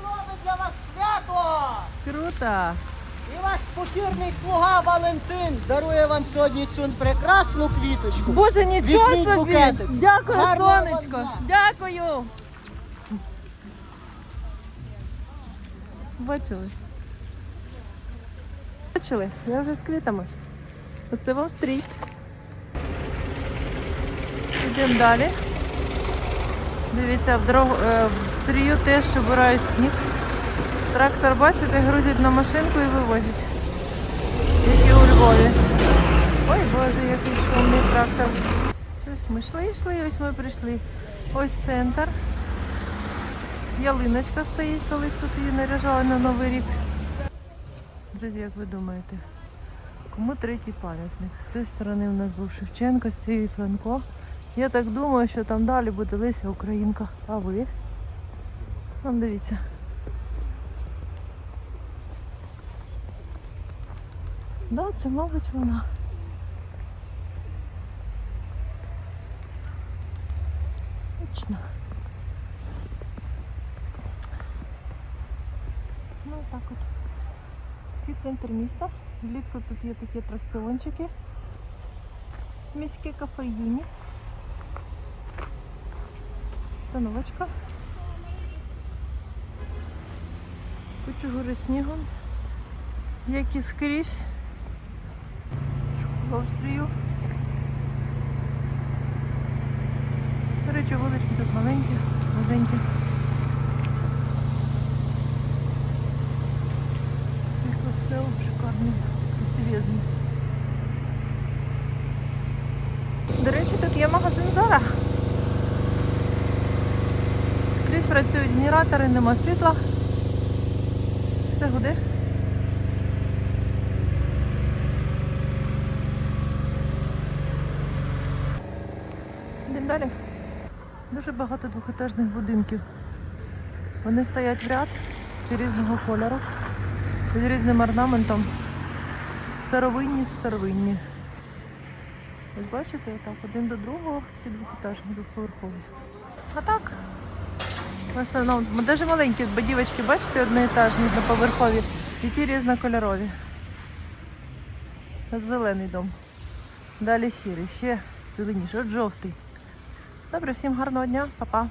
Зробить для вас свято! Круто! І ваш покірний слуга Валентин дарує вам сьогодні цю прекрасну квіточку. Боже, нічого Візьміть собі! букетик. Дякую, Гарного вам сонечко! дня. Дякую! Бачили? Бачили? Я вже з квітами. Оце вам стрій. Йдемо далі. Дивіться, в, дорогу, е, в стрію теж обирають сніг. Трактор, бачите, грузять на машинку і вивозять. Які у Львові. Ой, боже, який шумний трактор. Щось ми йшли, йшли, ось ми прийшли. Ось центр. Ялиночка стоїть, колись тут її наряжали на Новий рік. Друзі, як ви думаєте, кому третій пам'ятник? З тієї сторони в нас був Шевченко, з цієї Франко. Я так думаю, що там далі буде Леся Українка. А ви? Вон дивіться. Да, це, мабуть, вона. Точно. Ну, так от. Такий центр міста. Влітку тут є такі атракціончики. Міське кафе Юні. Становочка. Кучу гори снігом. Як і скрізь. Школа Австрію. До речі, вулички тут маленькі, маленькі. І костел шикарний, красивезний. До речі, тут є магазин Зара. Скрізь працюють генератори, нема світла. Все гуде. Йдемо далі. Дуже багато двохетажних будинків. Вони стоять в ряд, всі різного кольору, з різним орнаментом. Старовинні, старовинні. Ось бачите, так, один до другого, всі двохетажні, двоповерхові. А так, в основному, навіть маленькі будівочки, бачите, одноетажні, одноповерхові, і ті різнокольорові. От зелений дом. Далі сірий, ще зеленіший, от жовтий. Добре, всім гарного дня, па-па.